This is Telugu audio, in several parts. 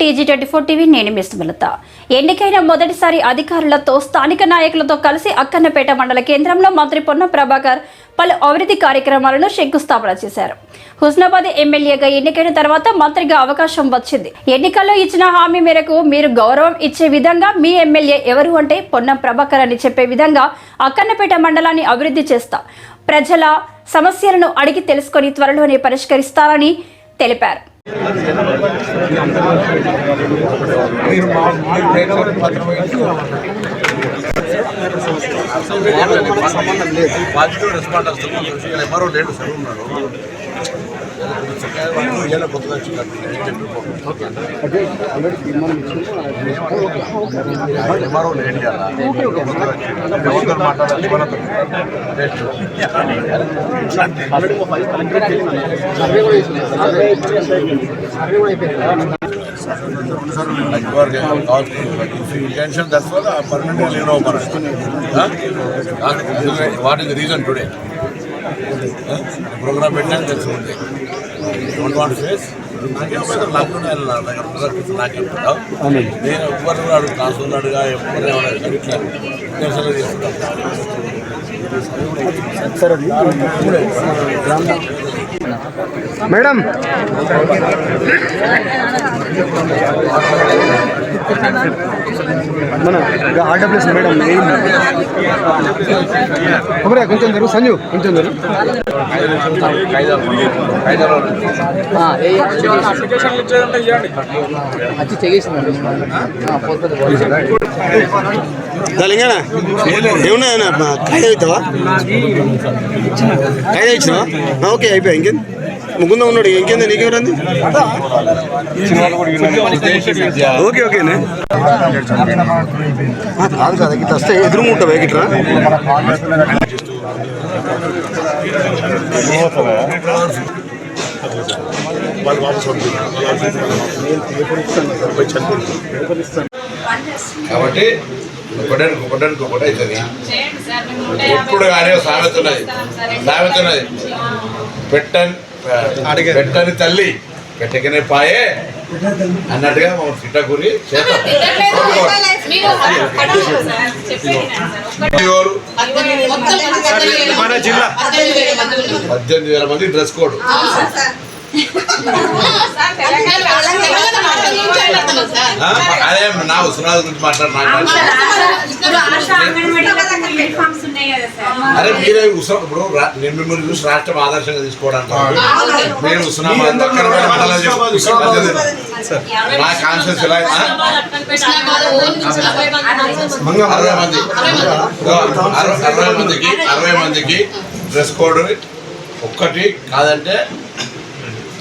టీజీ ట్వంటీ ఫోర్ టీవీ నేను మిస్ సుమలత. ఎన్నికైన మొదటిసారి అధికారులతో స్థానిక నాయకులతో కలిసి అక్కన్నపేట మండల కేంద్రంలో మంత్రి పొన్న ప్రభాకర్ పలు అభివృద్ధి కార్యక్రమాలను శంకుస్థాపన చేశారు. హుస్నాబాద్ ఎమ్మెల్యేగా ఎన్నికైన తర్వాత మంత్రిగా అవకాశం వచ్చింది. ఎన్నికల్లో ఇచ్చిన హామీ మేరకు మీరు గౌరవం ఇచ్చే విధంగా మీ ఎమ్మెల్యే ఎవరు అంటే పొన్నం ప్రభాకర్ అని చెప్పే విధంగా అక్కన్నపేట మండలాన్ని అభివృద్ధి చేస్తా ప్రజల సమస్యలను అడిగి తెలుసుకొని త్వరలోనే పరిష్కరిస్తారని తెలిపారు. మీరు మా మా పేదవారి పత్రం వహించి సంబంధం లేదు పాజిటివ్ రెస్పాండ్ వస్తుంది సోషల్ లేడు సార్ ఉన్నాడు ఇలా కొత్తగా వచ్చినట్టు అదే కదా ఎవరితో మాట్లాడాలి what is reason today programme పెట్టాను తెలుసుకుంటే డోంట్ వాంట్ ఫేస్ నాకు చెప్తున్నావు నేను ఎవరు కూడా అడుగు కాసున్నాడుగా ఎవరు ఎవరు ఇట్లా ఇంటెన్షన్లో మేడం మన ఆర్డబ్ల్యూఎస్ మేడం మెయిన్ ఒకరే కొంచెం జరుగు సంజు కొంచెం జరుగు వచ్చి చెగేసిందండి తెలంగాణ ఏమన్నా కాయ అవుతావా ఇచ్చినావా ఓకే అయిపోయా ఇంకేం ముకుంద ఉన్నాడు ఇంకేందా నీకెవరంది ఓకే ఓకేనే కాదు కదా ఇట్లా వస్తే ఎదురు ఉంటావా ఇట్లా వాళ్ళు వాపస్ కాబట్టి ఒకటానికి ఒకటానికి ఒకటి అవుతుంది ఎప్పుడు కానీ ఒక సామెత ఉన్నది. సామెత ఉన్నది. పెట్టని తల్లి పెట్టకనే పాయే. అన్నట్టుగా చేద్దాం? మన జిల్లా. పద్దెనిమిది వేల మంది డ్రెస్ కోడ్? అదే నా ఉస్మానాబాద్ గురించి మాట్లాడుతున్నా అరే మీరే ఉస్మా ఇప్పుడు రా- నేను మిమ్మల్ని చూసి రాష్ట్రం ఆదర్శంగా తీసుకోవడానికి చెప్పు. ఉస్మానాబాద్ నా కాన్షియస్ ఎలా? అరవై మంది. అరవై అరవై మందికి అరవై మందికి డ్రెస్ కోడ్ ఒక్కటి కాదంటే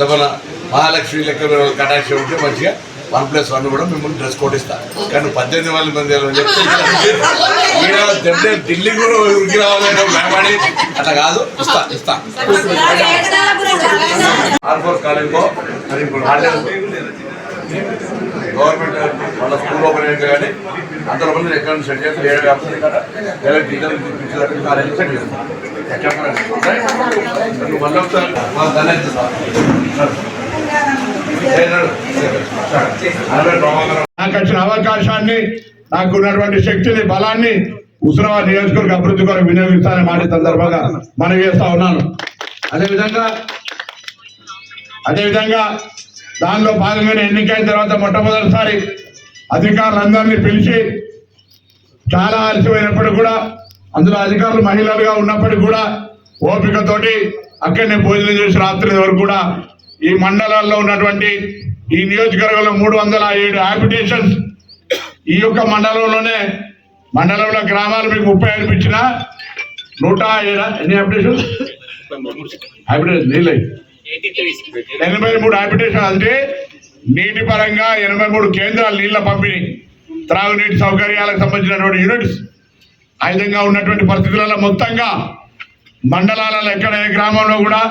మన మహాలక్ష్మి లెక్క కటాక్ష ఉంటే మంచిగా వన్ ప్లస్ వన్ కూడా మిమ్మల్ని డ్రెస్ కోడ్ ఇస్తా. కానీ పద్దెనిమిది వందల మంది అని చెప్తే ఈడ దెబ్బే ఢిల్లీ కూడా ఉరికి రావాలని భయపడి అట్లా కాదు. ఇస్తా ఇస్తా. ఆర్ఫోర్ కాలేజ్లో గవర్నమెంట్ వాళ్ళ స్కూల్ ఓపెన్ అయితే కానీ అంతలో మంది ఎక్కడ సెట్ చేస్తారు ఏడు వ్యాపారం కదా. ఏడు టీచర్లు తీసుకొచ్చి కాలేజ్ సెట్ చేస్తారు ఎక్కడ నువ్వు మళ్ళీ ఒకసారి మా ధన్యత నాకు వచ్చిన అవకాశాన్ని నాకు ఉన్నటువంటి శక్తిని బలాన్ని హుస్నాబాద్ నియోజకవర్గ అభివృద్ధి కొరకు వినియోగిస్తానని మాట సందర్భంగా మనం చేస్తా ఉన్నాను. అదేవిధంగా అదేవిధంగా దానిలో భాగంగానే ఎన్నికైన తర్వాత మొట్టమొదటిసారి అధికారులందరినీ పిలిచి చాలా ఆలస్యమైనప్పటికీ కూడా అందులో అధికారులు మహిళలుగా ఉన్నప్పటికీ కూడా ఓపికతోటి అక్కడనే భోజనం చేసి రాత్రి వరకు కూడా ఈ మండలాల్లో ఉన్నటువంటి ఈ నియోజకవర్గంలో మూడు వందల ఏడు హ్యాబిటేషన్స్ ఈ యొక్క మండలంలోనే మండలంలో గ్రామాలు మీకు ముప్పై అనిపించిన నూట ఎన్ని హ్యాబిటేషన్ హ్యాబిటేషన్ నీళ్ళై ఎనభై మూడు హ్యాబిటేషన్ అంటే నీటి పరంగా ఎనభై మూడు కేంద్రాలు నీళ్ళ పంపిణీ. త్రాగునీటి సౌకర్యాలకు సంబంధించినటువంటి యూనిట్స్ ఆ విధంగా ఉన్నటువంటి పరిస్థితులలో మొత్తంగా మండలాలలో ఎక్కడ ఏ గ్రామంలో కూడా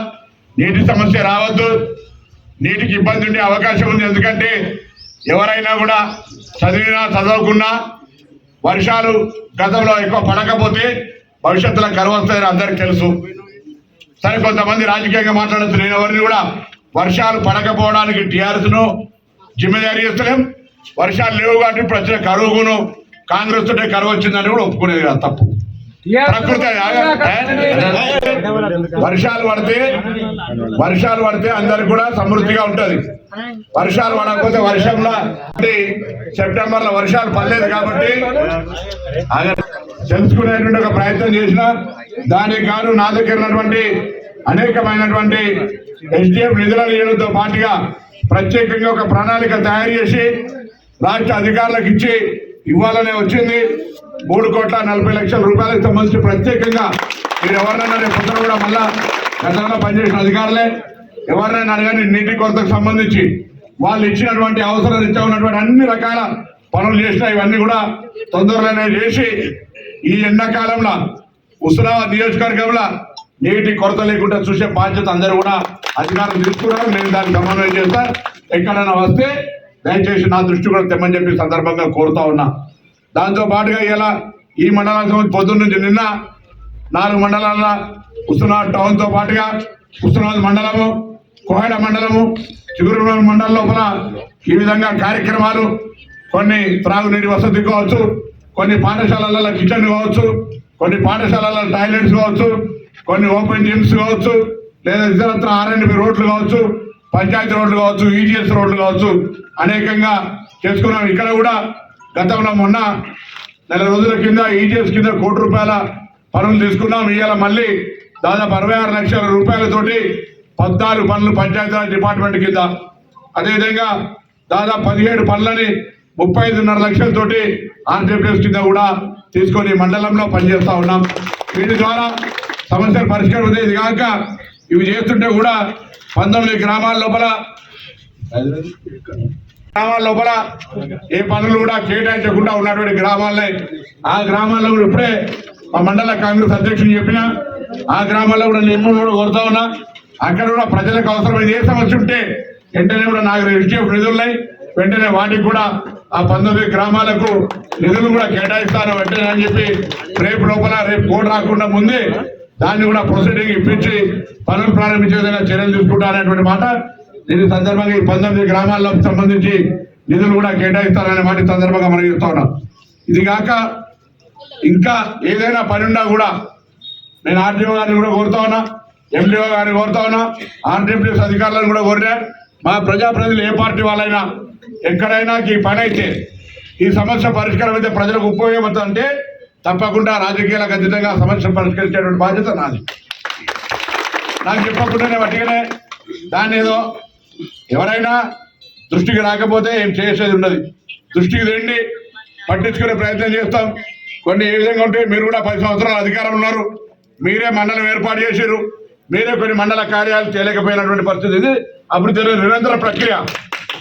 నీటి సమస్య రావద్దు. నీటికి ఇబ్బంది ఉండే అవకాశం ఉంది. ఎందుకంటే ఎవరైనా కూడా చదివినా చదవకున్నా వర్షాలు గతంలో ఎక్కువ పడకపోతే భవిష్యత్తులో కరువు వస్తాయని అందరికీ తెలుసు. సరే కొంతమంది రాజకీయంగా మాట్లాడచ్చు. నేను ఎవరిని కూడా వర్షాలు పడకపోవడానికి టీఆర్ఎస్ను జిమ్మేదారి చేస్తలేం. వర్షాలు లేవు కాబట్టి ఇప్పుడు వచ్చిన కరువును కాంగ్రెస్ తోటే కరువు వచ్చిందని కూడా ఒప్పుకునేది కాదు తప్పు. ప్రకృతి వర్షాలు పడితే వర్షాలు పడితే అందరికి కూడా సమృద్ధిగా ఉంటది. వర్షాలు పడకపోతే వర్షంలో సెప్టెంబర్లో వర్షాలు పడలేదు కాబట్టి తెలుసుకునేటువంటి ఒక ప్రయత్నం చేసిన దానికి గాను నా దగ్గర ఉన్నటువంటి అనేకమైనటువంటి ఎస్డిఎఫ్ నిధుల నిధులతో పాటుగా ప్రత్యేకంగా ఒక ప్రణాళిక తయారు చేసి రాష్ట్ర అధికారులకు ఇచ్చి ఇవ్వాలనే వచ్చింది. మూడు కోట్ల నలభై లక్షల రూపాయలకు సంబంధించి ప్రత్యేకంగా మీరు ఎవరినైనా రేపు పొద్దున కూడా మళ్ళా గతంలో పనిచేసిన అధికారులే ఎవరినైనా అడగండి నీటి కొరతకు సంబంధించి వాళ్ళు ఇచ్చినటువంటి అవసరం ఇచ్చా ఉన్నటువంటి అన్ని రకాల పనులు చేసిన ఇవన్నీ కూడా తొందరలోనే చేసి ఈ ఎండాకాలంలో హుస్నాబాద్ నియోజకవర్గంలో నీటి కొరత లేకుండా చూసే బాధ్యత అందరూ కూడా అధికారులు తీసుకున్నారు. నేను దాన్ని సమన్వయం చేస్తా. ఎక్కడైనా వస్తే దయచేసి నా దృష్టి కూడా తెమ్మని చెప్పి సందర్భంగా కోరుతా ఉన్నా. దాంతో పాటుగా ఇలా ఈ మండలానికి పొద్దున్న నుంచి నిన్న నాలుగు మండలాల ఉస్తున్నాడు టౌన్తో పాటుగా ఉస్తున్నాడు మండలము కోహెడ మండలము చిగురు మండలం లోపల ఈ విధంగా కార్యక్రమాలు కొన్ని త్రాగునీటి వసతి కావచ్చు కొన్ని పాఠశాలల కిచెన్ కావచ్చు కొన్ని పాఠశాలల టాయిలెట్స్ కావచ్చు కొన్ని ఓపెన్ జిమ్స్ కావచ్చు లేదా ఇతరత్ర ఆర్ఎండ్బి రోడ్లు కావచ్చు పంచాయతీ రోడ్లు కావచ్చు ఈజీఎస్ రోడ్లు కావచ్చు అనేకంగా చేసుకున్నాం. ఇక్కడ కూడా గతంలో మొన్న నెల రోజుల కింద ఈజీఎస్ కింద కోటి రూపాయల పనులు తీసుకున్నాం. ఇవాళ మళ్ళీ దాదాపు అరవై ఆరు లక్షల రూపాయలతోటి పద్నాలుగు పనులు పంచాయతీరాజ్ డిపార్ట్మెంట్ కింద. అదేవిధంగా దాదాపు పదిహేడు పనులని ముప్పై ఐదున్నర లక్షలతోటి ఆంధ్రప్రదేశ్ కింద కూడా తీసుకొని మండలంలో పనిచేస్తూ ఉన్నాం. వీటి ద్వారా సమస్యలు పరిష్కారం ఉంది ఇది కాక ఇవి చేస్తుంటే కూడా పంతొమ్మిది గ్రామాల లోపల గ్రామాల లోపల ఏ పనులు కూడా కేటాయించకుండా ఉన్నటువంటి గ్రామాలే ఆ గ్రామాల్లో కూడా ఇప్పుడే మా మండల కాంగ్రెస్ అధ్యక్షుడు చెప్పిన ఆ గ్రామాల్లో కూడా నేను కూడా కోరుతా ఉన్నా అక్కడ కూడా ప్రజలకు అవసరమైన ఏ సమస్య ఉంటే వెంటనే కూడా నాకు రిజిస్టర్ నిధులు ఉన్నాయి వెంటనే వాటికి కూడా ఆ పంతొమ్మిది గ్రామాలకు నిధులు కూడా కేటాయిస్తాను వెంటనే అని చెప్పి రేపు లోపల రేపు కోడ్ రాకుండా ముందే దాన్ని కూడా ప్రొసీడింగ్ ఇప్పించి పనులు ప్రారంభించే విధంగా చర్యలు తీసుకుంటా అనేటువంటి మాట. దీని సందర్భంగా ఈ పంతొమ్మిది గ్రామాలకు సంబంధించి నిధులు కూడా కేటాయిస్తారనే మాట సందర్భంగా మనం చెప్తా ఉన్నాం. ఇది కాక ఇంకా ఏదైనా పని ఉన్నా కూడా నేను ఆర్టీఓ గారిని కూడా కోరుతా ఉన్నా ఎండిఓ గారిని కోరుతా ఉన్నా ఆంధ్రప్రదేశ్ అధికారులను కూడా కోరినా మా ప్రజాప్రతినిధులు ఏ పార్టీ వాళ్ళైనా ఎక్కడైనా ఈ పని అయితే ఈ సమస్య పరిష్కారం అయితే ప్రజలకు ఉపయోగపడుతుంది అంటే తప్పకుండా రాజకీయాలకు అతీతంగా సమస్య పరిష్కరించేటువంటి బాధ్యత నాది. నాకు చెప్పకుండానే వట్టిగానే దాన్ని ఏదో ఎవరైనా దృష్టికి రాకపోతే ఏం చేసేది ఉండదు. దృష్టికి రండి పట్టించుకునే ప్రయత్నం చేస్తాం. కొన్ని ఏ విధంగా ఉంటే మీరు కూడా పది సంవత్సరాలు అధికారం ఉన్నారు. మీరే మండలం ఏర్పాటు చేశారు మీరే కొన్ని మండల కార్యాలు చేయలేకపోయినటువంటి పరిస్థితి ఇది. అభివృద్ధి నిరంతర ప్రక్రియ.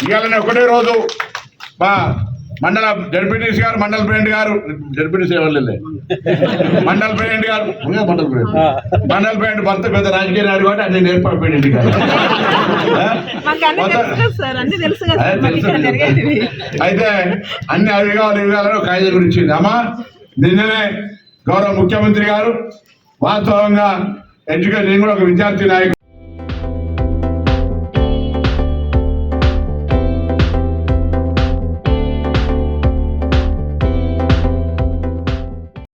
ఇవాళనే ఒకటే రోజు మా మండల జడ్పీటీసీ గారు మండల ప్రెసిడెంట్ గారు జడ్పీటీసీ ఎవరు మండల ప్రెసిడెంట్ గారు మండల ప్రెసిడెంట్. మండల ప్రెసిడెంట్ భర్త పెద్ద రాజకీయ నాయుడు కాబట్టి అన్ని ఏర్పాటు ప్రెసిడెంట్ గారు అయితే అన్ని అవి కావాలి ఇవి కావాలని కూడా ఇచ్చింది. అమ్మా నిన్ననే గౌరవ ముఖ్యమంత్రి గారు వాస్తవంగా ఎడ్యుకేషన్ నేను కూడా ఒక విద్యార్థి నాయకుడు